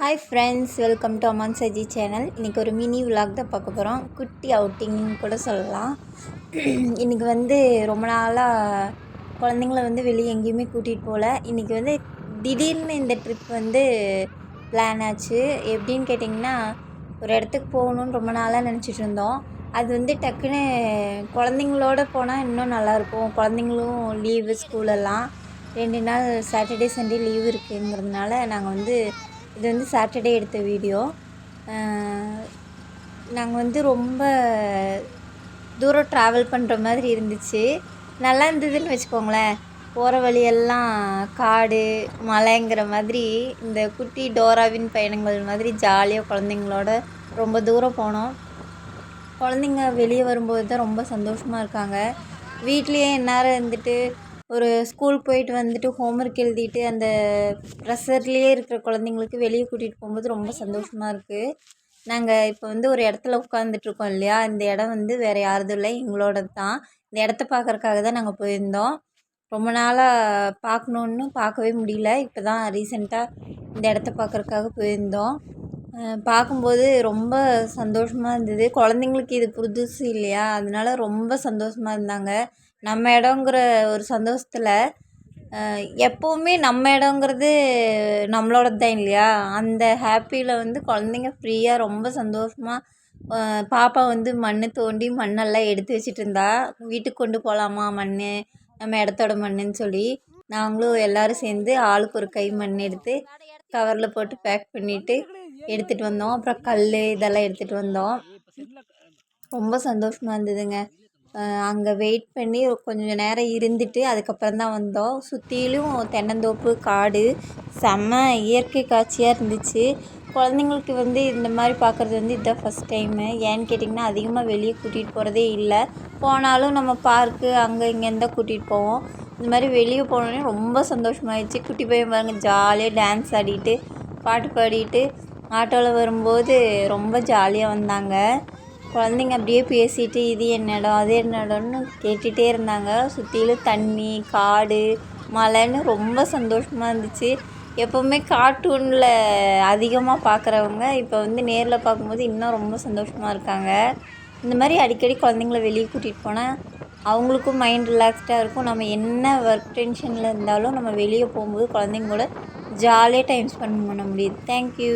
Hi friends welcome to Aman Saji channel இன்றைக்கி ஒரு mini vlog தான் பார்க்க போகிறோம் குட்டி அவுட்டிங்னு கூட சொல்லலாம். இன்றைக்கி வந்து ரொம்ப நாளாக குழந்தைங்கள வந்து வெளியே எங்கேயுமே கூட்டிகிட்டு போகல இன்றைக்கி வந்து திடீர்னு இந்த ட்ரிப் வந்து பிளான் ஆச்சு. எப்படின்னு கேட்டிங்கன்னா ஒரு இடத்துக்கு போகணுன்னு ரொம்ப நாளாக நினச்சிட்டு இருந்தோம். அது வந்து டக்குன்னு குழந்தைங்களோட போனால் இன்னும் நல்லாயிருக்கும். குழந்தைங்களும் லீவு ஸ்கூலெல்லாம் ரெண்டு நாள் சாட்டர்டே சண்டே லீவு இருக்குங்கிறதுனால நாங்கள் வந்து இது வந்து சாட்டர்டே எடுத்த வீடியோ நாங்கள் வந்து ரொம்ப தூரம் ட்ராவல் பண்ணுற மாதிரி இருந்துச்சு. நல்லா இருந்ததுன்னு வச்சுக்கோங்களேன். போகிற வழியெல்லாம் காடு மலைங்கிற மாதிரி இந்த குட்டி டோராவின் பயணங்கள் மாதிரி ஜாலியாக குழந்தைங்களோட ரொம்ப தூரம் போனோம். குழந்தைங்க வெளியே வரும்போது தான் ரொம்ப சந்தோஷமாக இருக்காங்க. வீட்லேயே எந்நேரம் இருந்துட்டு ஒரு ஸ்கூல் போயிட்டு வந்துட்டு ஹோம்ஒர்க் எழுதிட்டு அந்த ப்ரெஷர்லேயே இருக்கிற குழந்தைங்களுக்கு வெளியே கூட்டிகிட்டு போகும்போது ரொம்ப சந்தோஷமாக இருக்குது நாங்கள் இப்போ வந்து ஒரு இடத்துல உட்காந்துட்ருக்கோம் இல்லையா? இந்த இடம் வந்து வேறு யாரதும் இல்லை எங்களோட தான். இந்த இடத்த பார்க்குறக்காக தான் நாங்கள் போயிருந்தோம். ரொம்ப நாளாக பார்க்கணுன்னு பார்க்கவே முடியல. இப்போ தான் ரீசெண்டாக இந்த இடத்த பார்க்குறக்காக போயிருந்தோம். பார்க்கும்போது ரொம்ப சந்தோஷமாக இருந்தது. குழந்தைங்களுக்கு இது புதுசு இல்லையா? அதனால ரொம்ப சந்தோஷமாக இருந்தாங்க. நம்ம இடங்கிற ஒரு சந்தோஷத்தில் எப்போவுமே நம்ம இடங்கிறது நம்மளோட தான் இல்லையா? அந்த ஹாப்பியில் வந்து குழந்தைங்க ஃப்ரீயாக ரொம்ப சந்தோஷமாக பாப்பா வந்து மண் தோண்டி மண்ணெல்லாம் எடுத்து வச்சிட்டு இருந்தா வீட்டுக்கு கொண்டு போகலாமா மண் நம்ம இடத்தோட மண்ணுன்னு சொல்லி நாங்களும் எல்லோரும் சேர்ந்து ஆளுக்கு ஒரு கை மண் எடுத்து கவரில் போட்டு பேக் பண்ணிவிட்டு எடுத்துகிட்டு வந்தோம். அப்புறம் கல் இதெல்லாம் எடுத்துகிட்டு வந்தோம். ரொம்ப சந்தோஷமாக இருந்ததுங்க. அங்கே வெயிட் பண்ணி கொஞ்சம் நேரம் இருந்துட்டு அதுக்கப்புறம் தான் வந்தோம். சுற்றிலும் தென்னந்தோப்பு காடு செம்ம இயற்கை காட்சியாக இருந்துச்சு. குழந்தைங்களுக்கு வந்து இந்த மாதிரி பார்க்குறது வந்து இதுதான் ஃபஸ்ட் டைமு ஏன்னு கேட்டிங்கன்னா அதிகமாக வெளியே கூட்டிகிட்டு போகிறதே இல்லை. போனாலும் நம்ம பார்க்கு அங்கே இங்கேருந்து தான் கூட்டிகிட்டு போவோம். இந்த மாதிரி வெளியே போனோடனே ரொம்ப சந்தோஷமாயிடுச்சு குட்டி பையன் பாருங்கள் ஜாலியாக டான்ஸ் ஆடிட்டு பாட்டு பாடிட்டு ஆட்டோவில் வரும்போது ரொம்ப ஜாலியாக வந்தாங்க. குழந்தைங்க அப்படியே பேசிட்டு இது என்ன இடம் அது என்ன இடம்னு கேட்டுகிட்டே இருந்தாங்க. சுற்றிலும் தண்ணி காடு மலைன்னு ரொம்ப சந்தோஷமாக இருந்துச்சு. எப்போவுமே கார்ட்டூனில் அதிகமாக பார்க்குறவங்க இப்போ வந்து நேரில் பார்க்கும்போது இன்னும் ரொம்ப சந்தோஷமாக இருக்காங்க. இந்த மாதிரி அடிக்கடி குழந்தைங்கள வெளியே கூட்டிகிட்டு போனால் அவங்களுக்கும் மைண்ட் ரிலாக்ஸ்டாக இருக்கும். நம்ம என்ன ஒர்க் டென்ஷனில் இருந்தாலும் நம்ம வெளியே போகும்போது குழந்தைங்க கூட ஜாலியாக டைம் ஸ்பெண்ட் பண்ண முடியுது. தேங்க்யூ